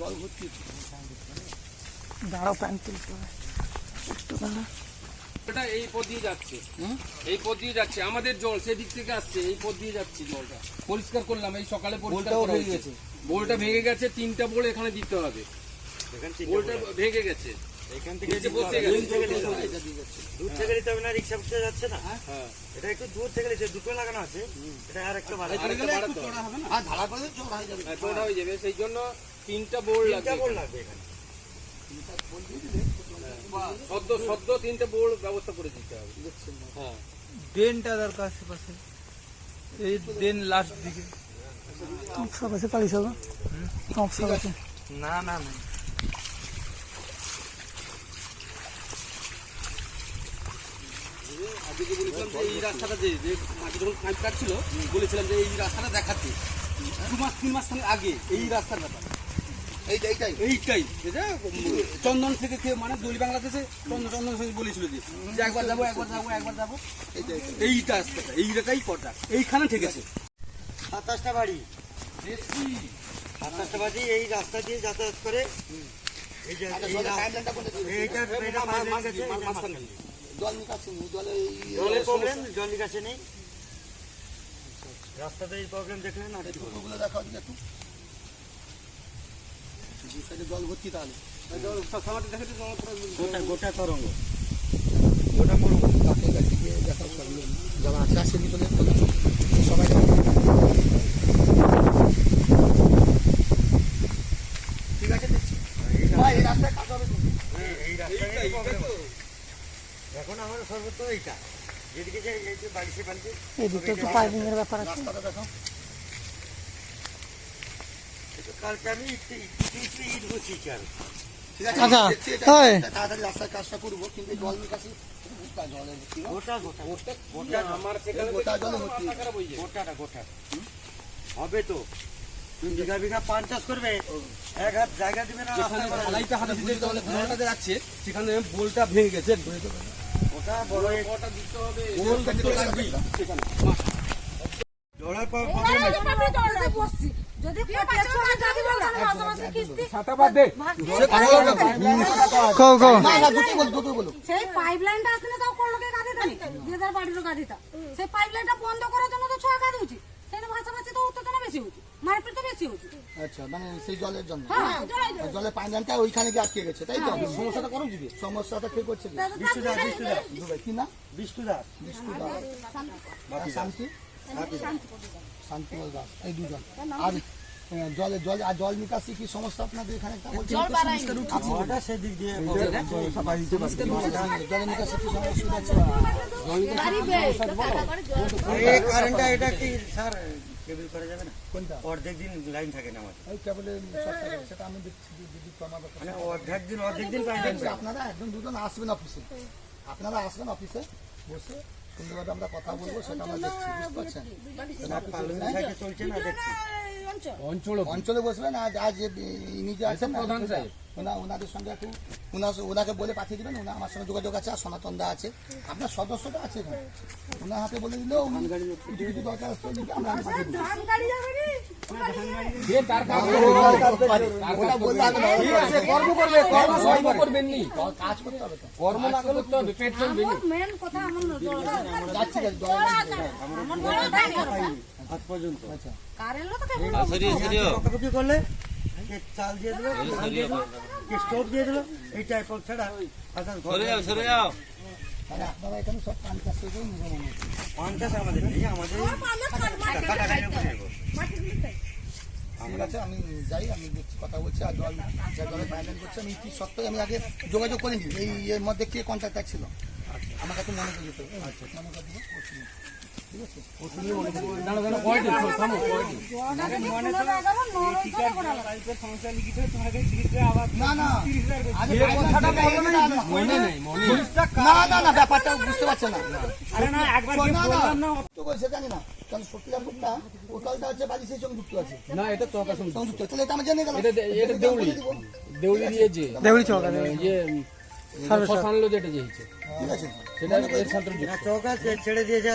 জল ভর্তি দাঁড়াও প্যান্ট তুলতে হবে একটু দাঁড়া এটা এই পথ দিয়ে যাচ্ছে। এই পথ দিয়ে যাচ্ছে। আমাদের জল সেদিক থেকে আসছে এই পথ দিয়ে যাচ্ছে জলটা। পরিষ্কার করলাম এই সকালে পরিষ্কার করা ভেঙে হয়েছে বোলটা ভেঙে গেছে তিনটা বোল এখানে দিতে হবে। বোলটা ভেঙে গেছে। এখান থেকে নিচে বসে দূর গেছে। থেকে নিতে হবে। দূর থেকে নিতে হবে না রিক্সা ফুটে যাচ্ছে না? হ্যাঁ। এটা একটু দূর থেকে নিতে দুটো লাগানো আছে। এটা আর একটা ভালো হবে। আর ধারা করে চড়া হয়ে যাবে। হ্যাঁ, হয়ে যাবে। সেই জন্য তিনটা বোল লাগবে বোর্ড লাগবে এখানে। সদ্য সদ্য তিনটে বোল ব্যবস্থা করে দিতে হবে। হ্যাঁ। ড্রেনটা দরকার আশেপাশে এই ড্রেন লাস্ট দিকে। সব আছে পারি সব সব আছে। না না না। আজকে বলেছিলাম যে এই রাস্তাটা যে যে যখন পাইপ কাটছিল বলেছিলাম যে এই রাস্তাটা দেখাতে দু মাস তিন মাস আগে এই রাস্তার ব্যাপার। এইটা এইটাই। এইটাই। যেটা চন্দন থেকে খেয়ে মানে দলি বাংলাদেশে চন্দন চন্দন থেকে বলেছিল যে একবার যাব একবার যাব একবার যাব। এইটা রাস্তাটা এইটাই পটা এইখানে ঠেকেছে। সাতাশটা বাড়ি। সাতাশটা বাড়ি এই রাস্তা দিয়ে যাতায়াত করে। আচ্ছা। জল নিকাশি নেই জলের প্রবলেম জল নিকাশে নেই। রাস্তাতে এই প্রবলেম দেখলেন আর একটু ওগুলো দেখাও দিকে একটু দু সাইডে জল ভর্তি তাহলে গোটা গোটা তরঙ্গ কাছে কাছে গিয়ে দেখাও যারা আছে আসে ভিতরে সবাই ঠিক আছে এই রাস্তায়। এখন আমার সর্বত্র এইটা যেদিকে যাই বাড়ি সে বাড়িতে ব্যাপার আছে রাস্তাটা কিন্তু কালকে আমি ইট বসিয়েছি আর আচ্ছা, হয়। তাড়াতাড়ি কাজটা করব কিন্তু জল নিকাশি হয়ে হবে তো। তুমি বিঘা বিঘা পান চাষ করবে এক হাত জায়গা দিবে না হাতে দিতে সেখানে বোলটা ভেঙে গেছে ওটা বড় দিতে হবে। লাগবে। সেখানে আমরা জলতে বসছি। সেই পাইপ লাইনটা আসলে তাও কোন লোকের কাঁধে দেনি যে তার বাড়ির কাঁধিটা সেই পাইপ লাইনটা বন্ধ করার জন্য তো ছয় কাঁধে উচিত। সেই ভাষাভাষি তো উত্তেজনা বেশি হচ্ছে মারপিট তো বেশি হচ্ছে আচ্ছা মানে সেই জলের জন্য। হ্যাঁ আর ওইখানে গিয়ে আটকে গেছে তাই তো? সমস্যাটা করুন দিদি সমস্যাটা কে করছে? কি? না বিষ্ণু দাস শান্তি? শান্তিমল দাস এই দুজন। আর জলে জল আর জল নিকাশি কি সমস্যা আপনাদের এখানে একটা? বলছেন? সেদিক দিয়ে জলের নিকাশি কি সমস্যা? কারেন্টটা এটা কি স্যার কেবল করা যাবে না? কোনটা? অর্ধেক দিন লাইন থাকে না আমাদের ওই সেটা আমি দেখছি মানে অর্ধেক দিন অর্ধেক দিন আপনারা একদম দুজন আসবেন অফিসে আপনারা আসবেন অফিসে বসে সুন্দরভাবে আমরা কথা বলব সেটা আমরা দেখছি বুঝতে পারছেন পালন সাইডে চলছে না দেখছি। অঞ্চল। অঞ্চলে বসবেন আজ আজ যে ইনি যে আছেন না, প্রধান সাহেব। ওনা ওনাদের সঙ্গে একটু ওনার ওনাকে বলে পাঠিয়ে দেবেন ওনা আমার সঙ্গে যোগাযোগ আছে আর সনাতন দা আছে। আপনার সদস্যটা আছে এখানে। ওনার হাতে বলে দিলেও দরকার আসলে আমরা পাঠিয়ে দেবো করলে তো হবে পেট চলবে নি কথা আমার যাচ্ছি রে, জল আজ পর্যন্ত কারেন্ট তো কেবল পকাপকি করলে কে চাল দিয়ে দিল কে ধান দিয়ে দিল কে স্টোভ দিয়ে দিল এই টাইপ ছাড়া অর্থাৎ ঘরে মানে আপনারা এখানে সব কাজ কাজ করে নিয়ে যাবেন পঞ্চাশ আমাদের নেই আমাদের টাকা টাকা করে ঠিক আছে আমি যাই আমি দেখছি কথা বলছি আর জল যে জলে পাইলেন করছে আমি কি সত্ত্বেও আমি আগে যোগাযোগ করিনি এই এর মধ্যে কে কন্ট্যাক্ট ছিল? আমার কাছে মনে করি তো আচ্ছা। ওষুধ নিয়ে। ঠিক আছে ব্যাপারটা বুঝতে পারছে না জানি না কারণ হচ্ছে বাড়ি সেই সঙ্গে যুক্ত আছে না এটা চকা সংযুক্ত তাহলে এটা আমি জেনে গেলাম এটা দে- দেউলি। দেউলি দিয়েছে দেউড়ি চৌকা ইয়ে শ্মশানলো যেটা যেইছে ঠিক আছে। সেটা এর সাথে দিয়েছে আজকে ছেড়ে দিয়েছে।